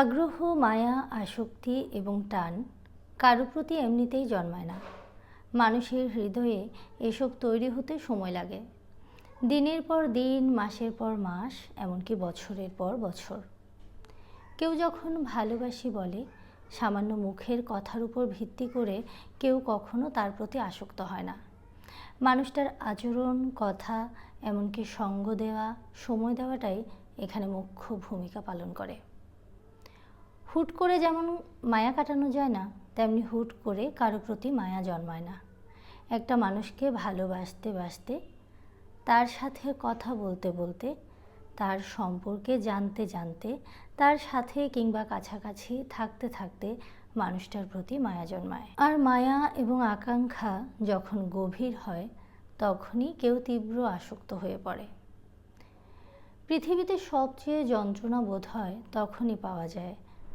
আগ্রহ, মায়া, আসক্তি এবং টান কারও প্রতি এমনিতেই জন্মায় না। মানুষের হৃদয়ে এসব তৈরি হতে সময় লাগে। দিনের পর দিন, মাসের পর মাস, এমনকি বছরের পর বছর। কেউ যখন ভালোবাসি বলে, সামান্য মুখের কথার উপর ভিত্তি করে কেউ কখনো তার প্রতি আসক্ত হয় না। মানুষটার আচরণ, কথা, এমনকি সঙ্গ দেওয়া, সময় দেওয়াটাই এখানে মুখ্য ভূমিকা পালন করে। হুট করে যেমন মায়া কাটানো যায় না, তেমনি হুট করে কারও প্রতি মায়া জন্মায় না। একটা মানুষকে ভালোবাসতে বাসতে, তার সাথে কথা বলতে বলতে, তার সম্পর্কে জানতে জানতে, তার সাথে কিংবা কাছাকাছি থাকতে থাকতে মানুষটার প্রতি মায়া জন্মায়। আর মায়া এবং আকাঙ্ক্ষা যখন গভীর হয়, তখনই কেউ তীব্র আসক্ত হয়ে পড়ে। পৃথিবীতে সবচেয়ে যন্ত্রণা বোধ হয় তখনই পাওয়া যায়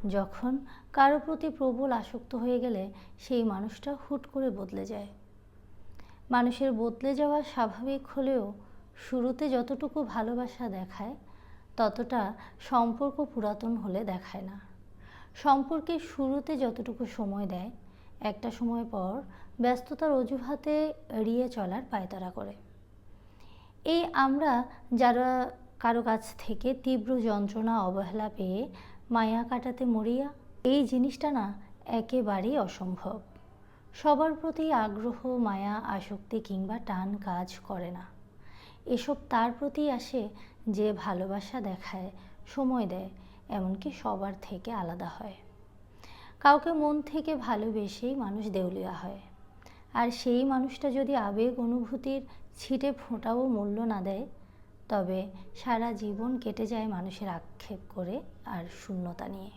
যখন কারও প্রতি প্রবল আসক্ত হয়ে গেলে সেই মানুষটা হুট করে বদলে যায়। মানুষের বদলে যাওয়া স্বাভাবিক হলেও শুরুতে যতটুকু ভালোবাসা দেখায়, ততটা সম্পর্ক পুরাতন হলে দেখায় না। সম্পর্কে শুরুতে যতটুকু সময় দেয়, একটা সময় পর ব্যস্ততার অজুহাতে এড়িয়ে চলার পায়তারা করে। এই আমরা যারা কারও কাছ থেকে তীব্র যন্ত্রণা, অবহেলা পেয়ে মায়া কাটাতে মরিয়া? এই জিনিসটা না একেবারেই অসম্ভব। সবার প্রতি আগ্রহ, মায়া, আসক্তি কিংবা টান কাজ করে না। এসব তার প্রতি আসে যে ভালোবাসা দেখায়, সময় দেয়, এমনকি সবার থেকে আলাদা হয়। কাউকে মন থেকে ভালোবেসেই মানুষ দেউলিয়া হয়। আর সেই মানুষটা যদি আবেগ, অনুভূতির ছিটে ফোঁটাও মূল্য না দেয় তবে সারা জীবন কেটে যায় মানুষের আক্ষেপ করে আর শূন্যতা নিয়ে।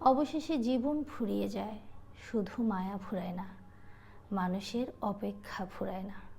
অবশেষে জীবন ফুরিয়ে যায়, শুধু মায়া ফুরায় না, মানুষের অপেক্ষা ফুরায় না।